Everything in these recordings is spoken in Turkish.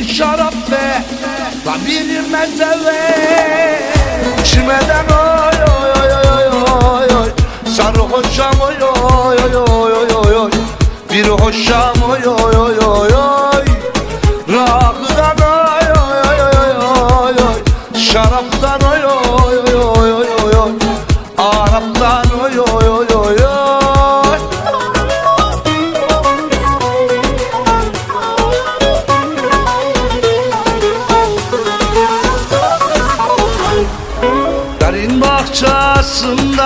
bir şarap be La bir mezeve İçmeden oy oy oy oy oy oy Sarı hoşam oy oy oy oy oy Bir hoşam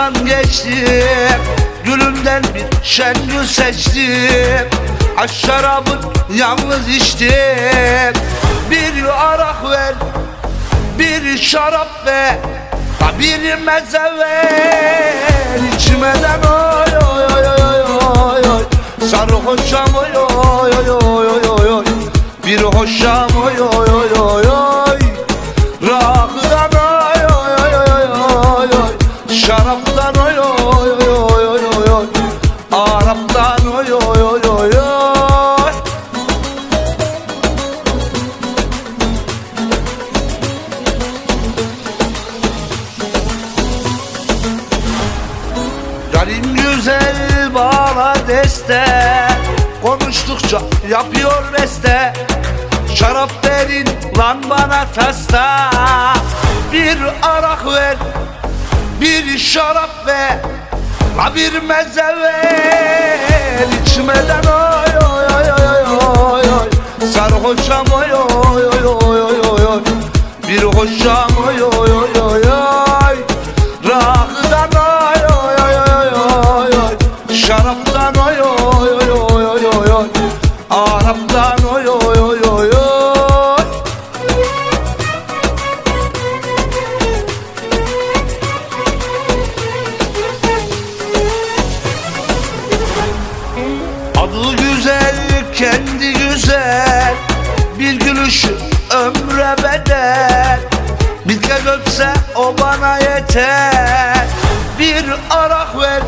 bahçesinden geçtim Gülümden bir şen gül seçtim Aş şarabı yalnız içtim Bir arak ver Bir şarap ver Ha bir meze ver İçmeden oy oy oy oy oy oy Sarhoşam oy oy oy oy oy Bir hoşam oy oy oy oy oy Şaraptan oy oy oy oy oy oy. Araptan oy oy oy oy oy. Yarim güzel bağla deste. Konuştukça yapıyor beste. Şarap verin lan bana tasta. Bir arak ver şarap ver La bir meze ver İçmeden oy oy oy oy oy oy Sarhoşam oy oy oy oy oy oy Bir hoşam oy oy oy oy oy Rakıdan oy oy oy oy oy oy kendi güzel Bir gülüşü ömre bedel. Bir kez öpse o bana yeter. Bir arak ver,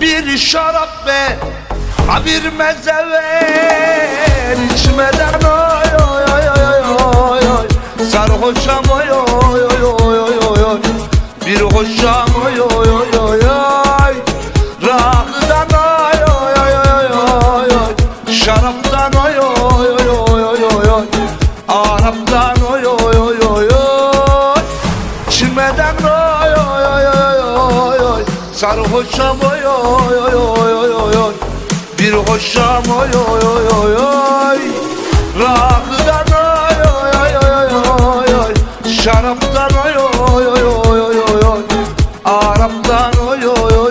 bir şarap ver Ha bir meze ver. İçmeden oy oy oy oy oy oy. Sarhoşam oy oy oy oy oy. Bir hoşam Sarhoşam oy oy oy oy oy oy oy Bir hoşam oy oy oy oy oy Rakıdan oy oy oy oy oy oy Şaraptan oy oy oy oy oy oy Araptan oy oy oy